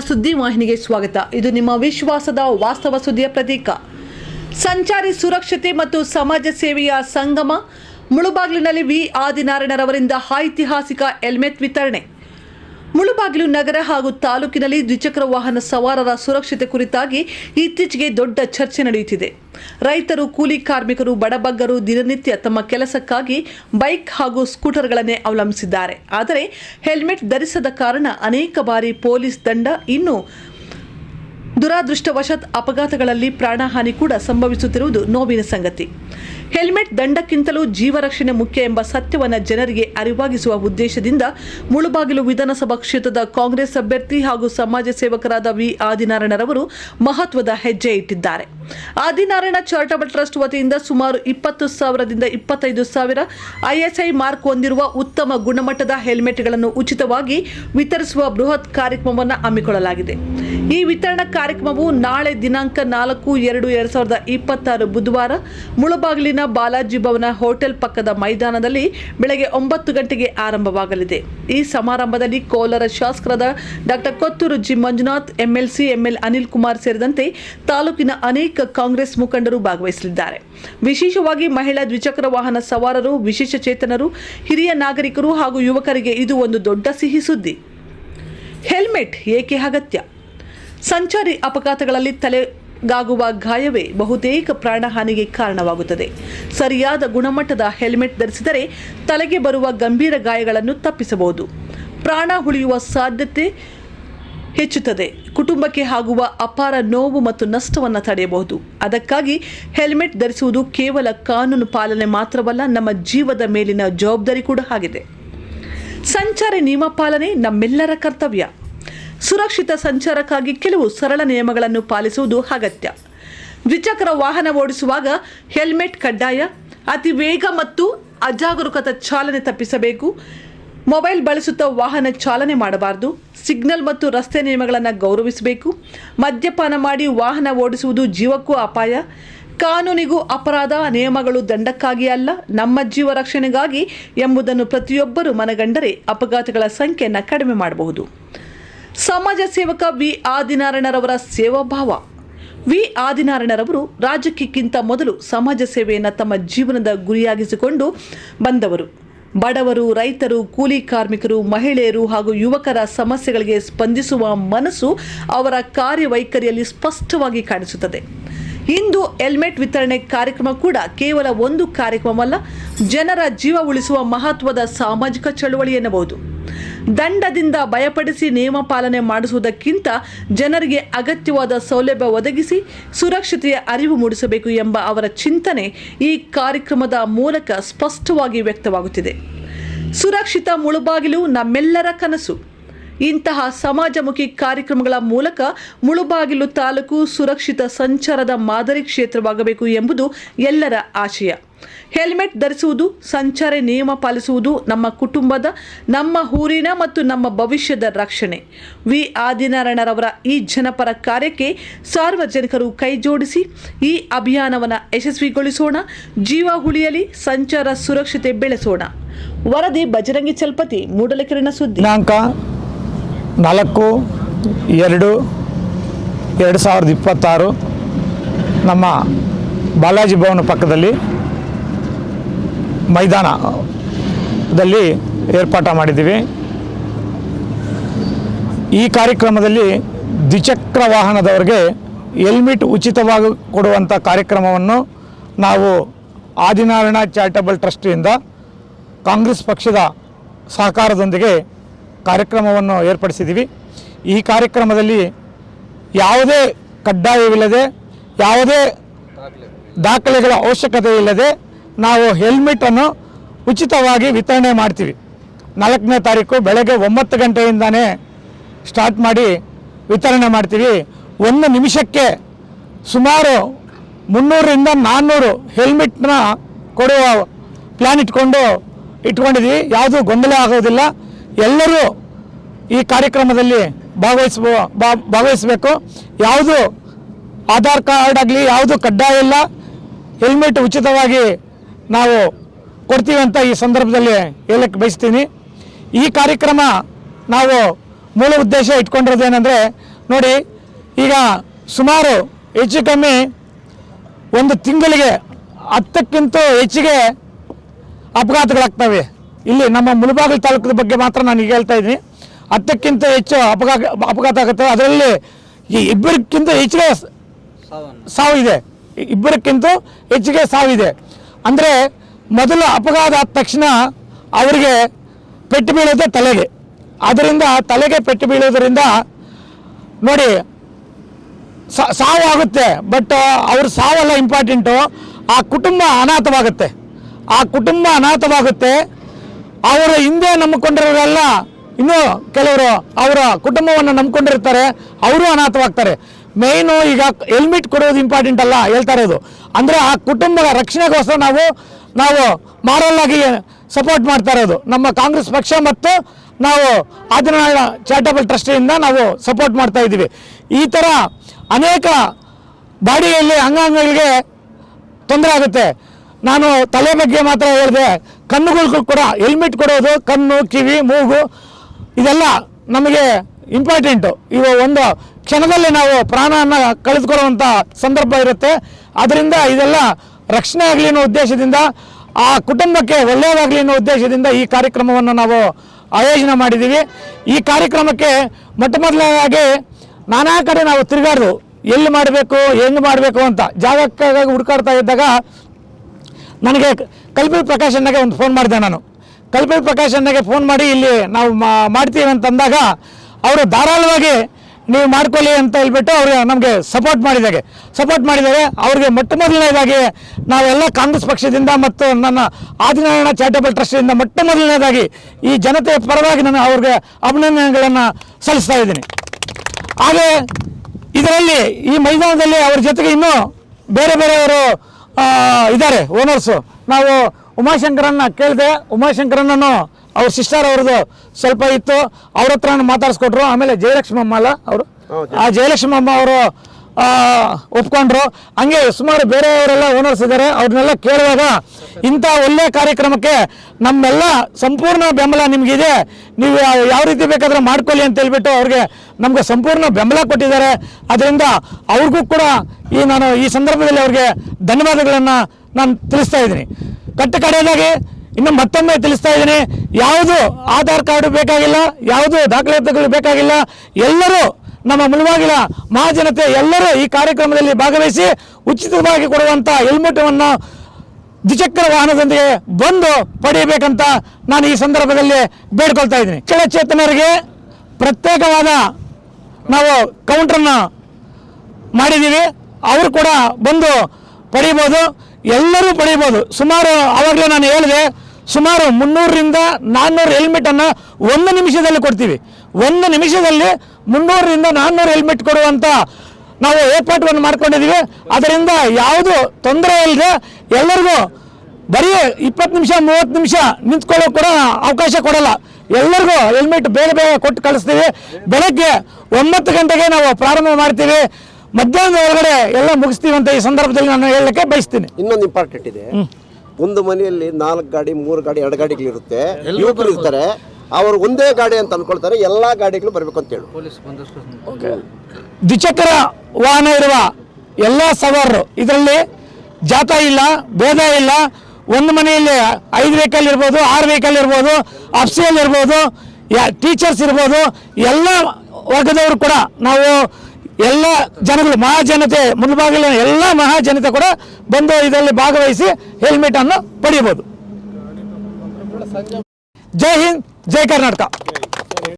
ಸುದ್ದಿ ವಾಹಿನಿಗೆ ಸ್ವಾಗತ. ಇದು ನಿಮ್ಮ ವಿಶ್ವಾಸದ ವಾಸ್ತವ ಸುದ್ದಿಯ ಪ್ರತೀಕ. ಸಂಚಾರಿ ಸುರಕ್ಷತೆ ಮತ್ತು ಸಮಾಜ ಸೇವೆಯ ಸಂಗಮ. ಮುಳುಬಾಗಿಲಿನಲ್ಲಿ ವಿ. ಆದಿನಾರಾಯಣರವರಿಂದ ಐತಿಹಾಸಿಕ ಹೆಲ್ಮೆಟ್ ವಿತರಣೆ. ಮುಳುಬಾಗಿಲು ನಗರ ಹಾಗೂ ತಾಲೂಕಿನಲ್ಲಿ ದ್ವಿಚಕ್ರ ವಾಹನ ಸವಾರರ ಸುರಕ್ಷತೆ ಕುರಿತಾಗಿ ಇತ್ತೀಚೆಗೆ ದೊಡ್ಡ ಚರ್ಚೆ ನಡೆಯುತ್ತಿದೆ. ರೈತರು, ಕೂಲಿ ಕಾರ್ಮಿಕರು, ಬಡಬಗ್ಗರು ದಿನನಿತ್ಯ ತಮ್ಮ ಕೆಲಸಕ್ಕಾಗಿ ಬೈಕ್ ಹಾಗೂ ಸ್ಕೂಟರ್ಗಳನ್ನೇ ಅವಲಂಬಿಸಿದ್ದಾರೆ. ಆದರೆ ಹೆಲ್ಮೆಟ್ ಧರಿಸದ ಕಾರಣ ಅನೇಕ ಬಾರಿ ಪೊಲೀಸ್ ದಂಡ ಇನ್ನು ದುರಾದೃಷ್ಟವಶಾತ್ ಅಪಘಾತಗಳಲ್ಲಿ ಪ್ರಾಣಹಾನಿ ಕೂಡ ಸಂಭವಿಸುತ್ತಿರುವುದು ನೋವಿನ ಸಂಗತಿ. ಹೆಲ್ಮೆಟ್ ದಂಡಕ್ಕಿಂತಲೂ ಜೀವ ರಕ್ಷಣೆ ಮುಖ್ಯ ಎಂಬ ಸತ್ಯವನ್ನು ಜನರಿಗೆ ಅರಿವಾಗಿಸುವ ಉದ್ದೇಶದಿಂದ ಮುಳುಬಾಗಿಲು ವಿಧಾನಸಭಾ ಕ್ಷೇತ್ರದ ಕಾಂಗ್ರೆಸ್ ಅಭ್ಯರ್ಥಿ ಹಾಗೂ ಸಮಾಜ ಸೇವಕರಾದ ವಿ. ಆದಿನಾರಾಯಣರವರು ಮಹತ್ವದ ಹೆಜ್ಜೆ ಇಟ್ಟಿದ್ದಾರೆ. ಆದಿನಾರಾಯಣ ಚಾರಿಟಬಲ್ ಟ್ರಸ್ಟ್ ವತಿಯಿಂದ ಸುಮಾರು ಇಪ್ಪತ್ತು ಸಾವಿರದಿಂದ ಇಪ್ಪತ್ತೈದು ಸಾವಿರ ಐಎಸ್ಐ ಮಾರ್ಕ್ ಹೊಂದಿರುವ ಉತ್ತಮ ಗುಣಮಟ್ಟದ ಹೆಲ್ಮೆಟ್ಗಳನ್ನು ಉಚಿತವಾಗಿ ವಿತರಿಸುವ ಬೃಹತ್ ಕಾರ್ಯಕ್ರಮವನ್ನು ಹಮ್ಮಿಕೊಳ್ಳಲಾಗಿದೆ. ಈ ವಿತರಣಾ ಕಾರ್ಯಕ್ರಮವು ನಾಳೆ ದಿನಾಂಕ ನಾಲ್ಕು ಎರಡು ಎರಡ್ ಸಾವಿರದ ಇಪ್ಪತ್ತಾರು ಬುಧವಾರ ಮುಳಬಾಗಿಲಿನ ಬಾಲಾಜಿ ಭವನ ಹೋಟೆಲ್ ಪಕ್ಕದ ಮೈದಾನದಲ್ಲಿ ಬೆಳಗ್ಗೆ ಒಂಬತ್ತು ಗಂಟೆಗೆ ಆರಂಭವಾಗಲಿದೆ. ಈ ಸಮಾರಂಭದಲ್ಲಿ ಕೋಲಾರ ಶಾಸಕರಾದ doctor Kothur G Manjunath, MLC, ML Anil Kumar ಸೇರಿದಂತೆ ತಾಲೂಕಿನ ಅನೇಕ ಕಾಂಗ್ರೆಸ್ ಮುಖಂಡರು ಭಾಗವಹಿಸಲಿದ್ದಾರೆ. ವಿಶೇಷವಾಗಿ ಮಹಿಳಾ ದ್ವಿಚಕ್ರ ವಾಹನ ಸವಾರರು, ವಿಶೇಷ ಚೇತನರು, ಹಿರಿಯ ನಾಗರಿಕರು ಹಾಗೂ ಯುವಕರಿಗೆ ಇದು ಒಂದು ದೊಡ್ಡ ಸಿಹಿ ಸುದ್ದಿ. ಹೆಲ್ಮೆಟ್ ಏಕೆ ಅಗತ್ಯ? ಸಂಚಾರಿ ಅಪಘಾತಗಳಲ್ಲಿ ತಲೆಗಾಗುವ ಗಾಯವೇ ಬಹುತೇಕ ಪ್ರಾಣಹಾನಿಗೆ ಕಾರಣವಾಗುತ್ತದೆ. ಸರಿಯಾದ ಗುಣಮಟ್ಟದ ಹೆಲ್ಮೆಟ್ ಧರಿಸಿದರೆ ತಲೆಗೆ ಬರುವ ಗಂಭೀರ ಗಾಯಗಳನ್ನು ತಪ್ಪಿಸಬಹುದು. ಪ್ರಾಣ ಉಳಿಯುವ ಸಾಧ್ಯತೆ ಹೆಚ್ಚುತ್ತದೆ. ಕುಟುಂಬಕ್ಕೆ ಆಗುವ ಅಪಾರ ನೋವು ಮತ್ತು ನಷ್ಟವನ್ನು ತಡೆಯಬಹುದು. ಅದಕ್ಕಾಗಿ ಹೆಲ್ಮೆಟ್ ಧರಿಸುವುದು ಕೇವಲ ಕಾನೂನು ಪಾಲನೆ ಮಾತ್ರವಲ್ಲ, ನಮ್ಮ ಜೀವದ ಮೇಲಿನ ಜವಾಬ್ದಾರಿ ಕೂಡ ಆಗಿದೆ. ಸಂಚಾರ ನಿಯಮ ಪಾಲನೆ ನಮ್ಮೆಲ್ಲರ ಕರ್ತವ್ಯ. ಸುರಕ್ಷಿತ ಸಂಚಾರಕ್ಕಾಗಿ ಕೆಲವು ಸರಳ ನಿಯಮಗಳನ್ನು ಪಾಲಿಸುವುದು ಅಗತ್ಯ. ದ್ವಿಚಕ್ರ ವಾಹನ ಓಡಿಸುವಾಗ ಹೆಲ್ಮೆಟ್ ಕಡ್ಡಾಯ ಅತಿ ವೇಗ ಮತ್ತು ಅಜಾಗರೂಕತ ಚಾಲನೆ ತಪ್ಪಿಸಬೇಕು. ಮೊಬೈಲ್ ಬಳಸುತ್ತಾ ವಾಹನ ಚಾಲನೆ ಮಾಡಬಾರದು. ಸಿಗ್ನಲ್ ಮತ್ತು ರಸ್ತೆ ನಿಯಮಗಳನ್ನು ಗೌರವಿಸಬೇಕು. ಮದ್ಯಪಾನ ಮಾಡಿ ವಾಹನ ಓಡಿಸುವುದು ಜೀವಕ್ಕೂ ಅಪಾಯ. ಕಾನೂನಿಗೂ ಅಪರಾಧ, ನಿಯಮಗಳು ದಂಡಕ್ಕಾಗಿ ಅಲ್ಲ, ನಮ್ಮ ಜೀವ ರಕ್ಷಣೆಗಾಗಿ ಎಂಬುದನ್ನು ಪ್ರತಿಯೊಬ್ಬರೂ ಮನಗಂಡರೆ ಅಪಘಾತಗಳ ಸಂಖ್ಯೆಯನ್ನು ಕಡಿಮೆ ಮಾಡಬಹುದು. ಸಮಾಜ ಸೇವಕ ವಿ. ಆದಿನಾರಾಯಣರವರ ಸೇವಾಭಾವ. ವಿ. ಆದಿನಾರಾಯಣರವರು ರಾಜಕೀಯಕ್ಕಿಂತ ಮೊದಲು ಸಮಾಜ ಸೇವೆಯನ್ನು ತಮ್ಮ ಜೀವನದ ಗುರಿಯಾಗಿಸಿಕೊಂಡು ಬಂದವರು. ಬಡವರು, ರೈತರು, ಕೂಲಿ ಕಾರ್ಮಿಕರು, ಮಹಿಳೆಯರು ಹಾಗೂ ಯುವಕರ ಸಮಸ್ಯೆಗಳಿಗೆ ಸ್ಪಂದಿಸುವ ಮನಸ್ಸು ಅವರ ಕಾರ್ಯವೈಖರಿಯಲ್ಲಿ ಸ್ಪಷ್ಟವಾಗಿ ಕಾಣಿಸುತ್ತದೆ. ಇಂದು ಹೆಲ್ಮೆಟ್ ವಿತರಣೆ ಕಾರ್ಯಕ್ರಮ ಕೂಡ ಕೇವಲ ಒಂದು ಕಾರ್ಯಕ್ರಮವಲ್ಲ, ಜನರ ಜೀವ ಉಳಿಸುವ ಮಹತ್ವದ ಸಾಮಾಜಿಕ ಚಳುವಳಿ ಎನ್ನಬಹುದು. ದಂಡದಿಂದ ಭಯಪಡಿಸಿ ನಿಯಮ ಪಾಲನೆ ಮಾಡಿಸುವುದಕ್ಕಿಂತ ಜನರಿಗೆ ಅಗತ್ಯವಾದ ಸೌಲಭ್ಯ ಒದಗಿಸಿ ಸುರಕ್ಷತೆಯ ಅರಿವು ಮೂಡಿಸಬೇಕು ಎಂಬ ಅವರ ಚಿಂತನೆ ಈ ಕಾರ್ಯಕ್ರಮದ ಮೂಲಕ ಸ್ಪಷ್ಟವಾಗಿ ವ್ಯಕ್ತವಾಗುತ್ತಿದೆ. ಸುರಕ್ಷಿತ ಮುಳುಬಾಗಿಲು ನಮ್ಮೆಲ್ಲರ ಕನಸು. ಇಂತಹ ಸಮಾಜಮುಖಿ ಕಾರ್ಯಕ್ರಮಗಳ ಮೂಲಕ ಮುಳುಬಾಗಿಲು ತಾಲೂಕು ಸುರಕ್ಷಿತ ಸಂಚಾರದ ಮಾದರಿ ಕ್ಷೇತ್ರವಾಗಬೇಕು ಎಂಬುದು ಎಲ್ಲರ ಆಶಯ. ಹೆಲ್ಮೆಟ್ ಧರಿಸುವುದು, ಸಂಚಾರ ನಿಯಮ ಪಾಲಿಸುವುದು ನಮ್ಮ ಕುಟುಂಬದ, ನಮ್ಮ ಊರಿನ ಮತ್ತು ನಮ್ಮ ಭವಿಷ್ಯದ ರಕ್ಷಣೆ. ವಿ. ಆದಿನಾರಾಯಣರವರ ಈ ಜನಪರ ಕಾರ್ಯಕ್ಕೆ ಸಾರ್ವಜನಿಕರು ಕೈಜೋಡಿಸಿ ಈ ಅಭಿಯಾನವನ್ನು ಯಶಸ್ವಿಗೊಳಿಸೋಣ, ಜೀವ ಉಳಿಯಲಿ ಸಂಚಾರ ಸುರಕ್ಷತೆ ಬೆಳೆಸೋಣ. ವರದಿ ಬಜರಂಗಿ ಚಲ್ಪತಿ ಮೂಡಲಕೆರೆನ ಸುದ್ದಿ. ನಾಲ್ಕು, ಎರಡು ಎರಡು ಸಾವಿರದ ಇಪ್ಪತ್ತಾರು ನಮ್ಮ ಬಾಲಾಜಿ ಭವನ ಪಕ್ಕದಲ್ಲಿ ಮೈದಾನದಲ್ಲಿ ಏರ್ಪಾಟ ಮಾಡಿದ್ದೀವಿ. ಈ ಕಾರ್ಯಕ್ರಮದಲ್ಲಿ ದ್ವಿಚಕ್ರ ವಾಹನದವರಿಗೆ ಹೆಲ್ಮೆಟ್ ಉಚಿತವಾಗಿ ಕೊಡುವಂಥ ಕಾರ್ಯಕ್ರಮವನ್ನು ನಾವು ಆದಿನಾರಾಯಣ ಚಾರಿಟಬಲ್ ಟ್ರಸ್ಟಿಯಿಂದ ಕಾಂಗ್ರೆಸ್ ಪಕ್ಷದ ಸಹಕಾರದೊಂದಿಗೆ ಕಾರ್ಯಕ್ರಮವನ್ನು ಏರ್ಪಡಿಸಿದ್ದೀವಿ. ಈ ಕಾರ್ಯಕ್ರಮದಲ್ಲಿ ಯಾವುದೇ ಕಡ್ಡಾಯವಿಲ್ಲದೆ, ಯಾವುದೇ ದಾಖಲೆಗಳ ಅವಶ್ಯಕತೆ ಇಲ್ಲದೆ ನಾವು ಹೆಲ್ಮೆಟನ್ನು ಉಚಿತವಾಗಿ ವಿತರಣೆ ಮಾಡ್ತೀವಿ. ನಾಲ್ಕನೇ ತಾರೀಕು ಬೆಳಗ್ಗೆ ಒಂಬತ್ತು ಗಂಟೆಯಿಂದನೇ ಸ್ಟಾರ್ಟ್ ಮಾಡಿ ವಿತರಣೆ ಮಾಡ್ತೀವಿ. ಒಂದು ನಿಮಿಷಕ್ಕೆ ಸುಮಾರು ಮುನ್ನೂರರಿಂದ ನಾನ್ನೂರು ಹೆಲ್ಮೆಟ್ನ ಕೊಡುವ ಪ್ಲ್ಯಾನ್ ಇಟ್ಕೊಂಡು, ಇಟ್ಕೊಂಡಿದ್ದೀವಿ. ಯಾವುದೂ ಗೊಂದಲ ಆಗೋದಿಲ್ಲ. ಎಲ್ಲರೂ ಈ ಕಾರ್ಯಕ್ರಮದಲ್ಲಿ ಭಾಗವಹಿಸ್ಬೋ ಭಾಗವಹಿಸಬೇಕು. ಯಾವುದು ಆಧಾರ್ ಕಾರ್ಡ್ ಆಗಲಿ, ಯಾವುದು ಕಡ್ಡಾಯ ಇಲ್ಲ, ಹೆಲ್ಮೆಟ್ ಉಚಿತವಾಗಿ ನಾವು ಕೊಡ್ತೀವಿ ಅಂತ ಈ ಸಂದರ್ಭದಲ್ಲಿ ಹೇಳಕ್ಕೆ ಬಯಸ್ತೀನಿ. ಈ ಕಾರ್ಯಕ್ರಮ ನಾವು ಮೂಲ ಉದ್ದೇಶ ಇಟ್ಕೊಂಡಿರೋದೇನೆಂದರೆ, ನೋಡಿ, ಈಗ ಸುಮಾರು ಹೆಚ್ಚು ಕಮ್ಮಿ ಒಂದು ತಿಂಗಳಿಗೆ ಹತ್ತಕ್ಕಿಂತ ಹೆಚ್ಚಿಗೆ ಅಪಘಾತಗಳಾಗ್ತವೆ. ಇಲ್ಲಿ ನಮ್ಮ ಮುಳಬಾಗಿಲು ತಾಲೂಕದ ಬಗ್ಗೆ ಮಾತ್ರ ನಾನು ಈಗ ಹೇಳ್ತಾ ಇದ್ದೀನಿ. ಹತ್ತಕ್ಕಿಂತ ಹೆಚ್ಚು ಅಪಘಾತ ಅಪಘಾತ ಆಗುತ್ತೆ. ಅದರಲ್ಲಿ ಈ ಇಬ್ಬರಕ್ಕಿಂತ ಹೆಚ್ಚಿಗೆ ಸಾವಿದೆ ಸಾವು ಇದೆ. ಇ- ಇಬ್ಬರಕ್ಕಿಂತ ಹೆಚ್ಚಿಗೆ ಸಾವಿದೆ ಅಂದರೆ ಮೊದಲು ಅಪಘಾತ ಆದ ತಕ್ಷಣ ಅವರಿಗೆ ಪೆಟ್ಟು ಬೀಳೋದೆ ತಲೆಗೆ. ಅದರಿಂದ ತಲೆಗೆ ಪೆಟ್ಟು ಬೀಳೋದರಿಂದ ನೋಡಿ ಸಾವು ಆಗುತ್ತೆ. ಬಟ್ ಅವ್ರ ಸಾವಲ್ಲ ಇಂಪಾರ್ಟೆಂಟು. ಆ ಕುಟುಂಬ ಅನಾಥವಾಗುತ್ತೆ. ಆ ಕುಟುಂಬ ಅನಾಥವಾಗುತ್ತೆ. ಅವರ ಹಿಂದೆ ನಂಬಿಕೊಂಡಿರೋರೆಲ್ಲ ಇನ್ನೂ ಕೆಲವರು ಅವರ ಕುಟುಂಬವನ್ನು ನಂಬಿಕೊಂಡಿರ್ತಾರೆ, ಅವರು ಅನಾಥವಾಗ್ತಾರೆ. ಮೇಯ್ನು ಈಗ ಹೆಲ್ಮೆಟ್ ಕೊಡೋದು ಇಂಪಾರ್ಟೆಂಟ್ ಅಲ್ಲ, ಹೇಳ್ತಾ ಇರೋದು. ಅಂದರೆ ಆ ಕುಟುಂಬದ ರಕ್ಷಣೆಗೋಸ್ಕರ ನಾವು ನಾವು ಮಾರಲ್ಲಾಗಿ ಸಪೋರ್ಟ್ ಮಾಡ್ತಾ ಇರೋದು. ನಮ್ಮ ಕಾಂಗ್ರೆಸ್ ಪಕ್ಷ ಮತ್ತು ನಾವು ಆದಿನಾರಾಯಣ ಚಾರಿಟಬಲ್ ಟ್ರಸ್ಟಿಯಿಂದ ನಾವು ಸಪೋರ್ಟ್ ಮಾಡ್ತಾ ಇದ್ದೀವಿ. ಈ ಥರ ಅನೇಕ ಬಾಡಿಯಲ್ಲಿ ಅಂಗಾಂಗಗಳಿಗೆ ತೊಂದರೆ ಆಗುತ್ತೆ. ನಾನು ತಲೆ ಬಗ್ಗೆ ಮಾತ್ರ ಹೇಳಿದೆ ಕಣ್ಣುಗಳಿಗೂ ಕೂಡ ಹೆಲ್ಮೆಟ್ ಕೊಡೋದು, ಕಣ್ಣು, ಕಿವಿ, ಮೂಗು, ಇದೆಲ್ಲ ನಮಗೆ ಇಂಪಾರ್ಟೆಂಟು ಇವು ಒಂದು ಕ್ಷಣದಲ್ಲಿ ನಾವು ಪ್ರಾಣವನ್ನು ಕಳೆದುಕೊಳ್ಳುವಂಥ ಸಂದರ್ಭ ಇರುತ್ತೆ. ಅದರಿಂದ ಇದೆಲ್ಲ ರಕ್ಷಣೆ ಆಗಲಿ ಅನ್ನೋ ಉದ್ದೇಶದಿಂದ, ಆ ಕುಟುಂಬಕ್ಕೆ ಒಳ್ಳೆಯದಾಗಲಿ ಅನ್ನೋ ಉದ್ದೇಶದಿಂದ ಈ ಕಾರ್ಯಕ್ರಮವನ್ನು ನಾವು ಆಯೋಜನೆ ಮಾಡಿದ್ದೀವಿ. ಈ ಕಾರ್ಯಕ್ರಮಕ್ಕೆ ಮೊಟ್ಟ ಮೊದಲನೇದಾಗಿ ನಾನಾ ಕಡೆ ನಾವು ತಿರುಗಾಡ್ದು, ಎಲ್ಲಿ ಮಾಡಬೇಕು, ಹೆಂಗೆ ಮಾಡಬೇಕು ಅಂತ ಜಾಗಕ್ಕಾಗಿ ಹುಡುಕಾಡ್ತಾ ಇದ್ದಾಗ ನನಗೆ ಕಲ್ಪಿಲ್ ಪ್ರಕಾಶ್ ಅಣ್ಣಗೆ ಒಂದು ಫೋನ್ ಮಾಡಿದೆ ನಾನು. ಕಲ್ಪಿಲ್ ಪ್ರಕಾಶ್ ಅಣ್ಣಗೆ ಫೋನ್ ಮಾಡಿ ಇಲ್ಲಿ ನಾವು ಮಾಡ್ತೀವಿ ಅಂತಂದಾಗ ಅವರು ಧಾರಾಳವಾಗಿ ನೀವು ಮಾಡ್ಕೊಳ್ಳಿ ಅಂತ ಹೇಳ್ಬಿಟ್ಟು ಅವರು ನಮಗೆ ಸಪೋರ್ಟ್ ಮಾಡಿದಾಗೆ ಸಪೋರ್ಟ್ ಮಾಡಿದ್ದಾರೆ. ಅವ್ರಿಗೆ ಮೊಟ್ಟ ಮೊದಲನೇದಾಗಿ ನಾವೆಲ್ಲ ಕಾಂಗ್ರೆಸ್ ಪಕ್ಷದಿಂದ ಮತ್ತು ನನ್ನ ಆದಿನಾರಾಯಣ ಚಾರಿಟಬಲ್ ಟ್ರಸ್ಟಿಂದ ಮೊಟ್ಟ ಮೊದಲನೇದಾಗಿ ಈ ಜನತೆಯ ಪರವಾಗಿ ನಾನು ಅವ್ರಿಗೆ ಅಭಿನಂದನೆಗಳನ್ನು ಸಲ್ಲಿಸ್ತಾ ಇದ್ದೀನಿ. ಹಾಗೆ ಇದರಲ್ಲಿ ಈ ಮೈದಾನದಲ್ಲಿ ಅವ್ರ ಜೊತೆಗೆ ಇನ್ನೂ ಬೇರೆ ಬೇರೆಯವರು ಇದ್ದಾರೆ ಓನರ್ಸು ನಾವು ಉಮಾಶಂಕರನ್ನ ಕೇಳಿದೆ ಉಮಾಶಂಕರನ್ನು ಅವ್ರ ಸಿಸ್ಟರ್ ಅವ್ರದ್ದು ಸ್ವಲ್ಪ ಇತ್ತು ಅವ್ರ ಹತ್ರ ಮಾತಾಡಿಸ್ಕೊಟ್ರು. ಆಮೇಲೆ ಜಯಲಕ್ಷ್ಮಮ್ಮ ಅಲ್ಲ ಅವರು? ಆ ಜಯಲಕ್ಷ್ಮಮ್ಮ ಅವರು ಒಪ್ಕೊಂಡ್ರು. ಹಂಗೆ ಸುಮಾರು ಬೇರೆಯವರೆಲ್ಲ ಓನರ್ಸ್ ಇದ್ದಾರೆ ಅವ್ರನ್ನೆಲ್ಲ ಕೇಳುವಾಗ ಇಂಥ ಒಳ್ಳೆ ಕಾರ್ಯಕ್ರಮಕ್ಕೆ ನಮ್ಮೆಲ್ಲ ಸಂಪೂರ್ಣ ಬೆಂಬಲ ನಿಮಗಿದೆ. ನೀವು ಯಾವ- ರೀತಿ ಬೇಕಾದರೂ ಮಾಡ್ಕೊಳ್ಳಿ ಅಂತ ಹೇಳ್ಬಿಟ್ಟು ಅವ್ರಿಗೆ ನಮ್ಗೆ ಸಂಪೂರ್ಣ ಬೆಂಬಲ ಕೊಟ್ಟಿದ್ದಾರೆ. ಅದರಿಂದ ಅವ್ರಿಗೂ ಕೂಡ ಈ ನಾನು ಈ ಸಂದರ್ಭದಲ್ಲಿ ಅವ್ರಿಗೆ ಧನ್ಯವಾದಗಳನ್ನು ನಾನು ತಿಳಿಸ್ತಾ ಇದ್ದೀನಿ. ಕಟ್ಟ ಕಡೆಯದಾಗಿ ಇನ್ನು ಮತ್ತೊಮ್ಮೆ ತಿಳಿಸ್ತಾ ಇದ್ದೀನಿ. ಯಾವುದು ಆಧಾರ್ ಕಾರ್ಡು ಬೇಕಾಗಿಲ್ಲ, ಯಾವುದು ದಾಖಲಾತಿಗಳು ಬೇಕಾಗಿಲ್ಲ, ಎಲ್ಲರೂ ನಮ್ಮ ಮುಳುವಾಗಿಲ ಮಹಾಜನತೆ ಎಲ್ಲರೂ ಈ ಕಾರ್ಯಕ್ರಮದಲ್ಲಿ ಭಾಗವಹಿಸಿ ಉಚಿತವಾಗಿ ಕೊಡುವಂಥ ಹೆಲ್ಮೆಟನ್ನು ದ್ವಿಚಕ್ರ ವಾಹನದೊಂದಿಗೆ ಬಂದು ಪಡೆಯಬೇಕಂತ ನಾನು ಈ ಸಂದರ್ಭದಲ್ಲಿ ಬೇಡ್ಕೊಳ್ತಾ ಇದ್ದೀನಿ. ಕೆಳಚೇತನರಿಗೆ ಪ್ರತ್ಯೇಕವಾದ ನಾವು ಕೌಂಟ್ರನ್ನು ಮಾಡಿದ್ದೀವಿ. ಅವರು ಕೂಡ ಬಂದು ಪಡೀಬೋದು ಎಲ್ಲರೂ ಪಡೀಬೋದು ಸುಮಾರು ಅವಾಗಲೇ ನಾನು ಹೇಳಿದೆ, ಸುಮಾರು ಮುನ್ನೂರರಿಂದ ನಾನ್ನೂರು ಹೆಲ್ಮೆಟನ್ನು ಒಂದು ನಿಮಿಷದಲ್ಲಿ ಕೊಡ್ತೀವಿ. ಒಂದು ನಿಮಿಷದಲ್ಲಿ ಮುನ್ನೂರರಿಂದ ನಾನ್ನೂರು ಹೆಲ್ಮೆಟ್ ಕೊಡುವಂಥ ನಾವು ಏರ್ಪಾಟನ್ನು ಮಾಡ್ಕೊಂಡಿದ್ದೀವಿ. ಅದರಿಂದ ಯಾವುದು ತೊಂದರೆ ಇಲ್ಲದೆ ಎಲ್ಲರಿಗೂ ಬರೀ ಇಪ್ಪತ್ತು ನಿಮಿಷ ಮೂವತ್ತು ನಿಮಿಷ ನಿಂತ್ಕೊಳ್ಳೋಕೆ ಕೂಡ ಅವಕಾಶ ಕೊಡಲ್ಲ. ಎಲ್ಲರಿಗೂ ಹೆಲ್ಮೆಟ್ ಬೇಗ ಬೇಗ ಕೊಟ್ಟು ಕಳಿಸ್ತೀವಿ. ಬೆಳಗ್ಗೆ ಒಂಬತ್ತು ಗಂಟೆಗೆ ನಾವು ಪ್ರಾರಂಭ ಮಾಡ್ತೀವಿ. ಮಧ್ಯಾಹ್ನದ ಒಳಗಡೆ ಎಲ್ಲ ಮುಗಿಸ್ತೀವಿ ಅಂತ ಈ ಸಂದರ್ಭದಲ್ಲಿ ನಾನು ಹೇಳಲಿಕ್ಕೆ ಬಯಸ್ತೀನಿ. ಇನ್ನೊಂದು ಇಂಪಾರ್ಟೆಂಟ್ ಇದೆ. ಒಂದು ಮನೆಯಲ್ಲಿ ನಾಲ್ಕು ಗಾಡಿ ಮೂರು ಗಾಡಿ ಎರಡು ಗಾಡಿಗಳಿರುತ್ತೆ. ಯುವಕರು ಇರ್ತಾರೆ. ಅವರು ಒಂದೇ ಗಾಡಿ ಅಂತ ಅನ್ಕೊಳ್ತಾರೆ ಎಲ್ಲಾ ಗಾಡಿಗಳು ಬರಬೇಕು ಅಂತ ಹೇಳಿ. ದ್ವಿಚಕ್ರ ವಾಹನ ಇರುವ ಎಲ್ಲ ಸವಾರರು ಇದರಲ್ಲಿ ಜಾತ ಇಲ್ಲ ಭೇದ ಇಲ್ಲ. ಒಂದು ಮನೆಯಲ್ಲಿ ಐದು ವೆಹಿಕಲ್ ಇರ್ಬೋದು, ಆರು ವೆಹಿಕಲ್ ಇರ್ಬೋದು ಅಫ್ಸಿಯಲ್ ಇರ್ಬೋದು ಟೀಚರ್ಸ್ ಇರ್ಬೋದು, ಎಲ್ಲ ವರ್ಗದವರು ಕೂಡ ನಾವು ಎಲ್ಲ ಜನಗಳು, ಮಹಾಜನತೆ ಮುನ್ಭಾಗಿಲಿನ ಎಲ್ಲ ಮಹಾಜನತೆ ಕೂಡ ಬಂದು ಇದರಲ್ಲಿ ಭಾಗವಹಿಸಿ ಹೆಲ್ಮೆಟ್ ಅನ್ನು ಪಡೆಯಬಹುದು. ಜೈ ಹಿಂದ್, ಜೈ ಕರ್ನಾಟಕ.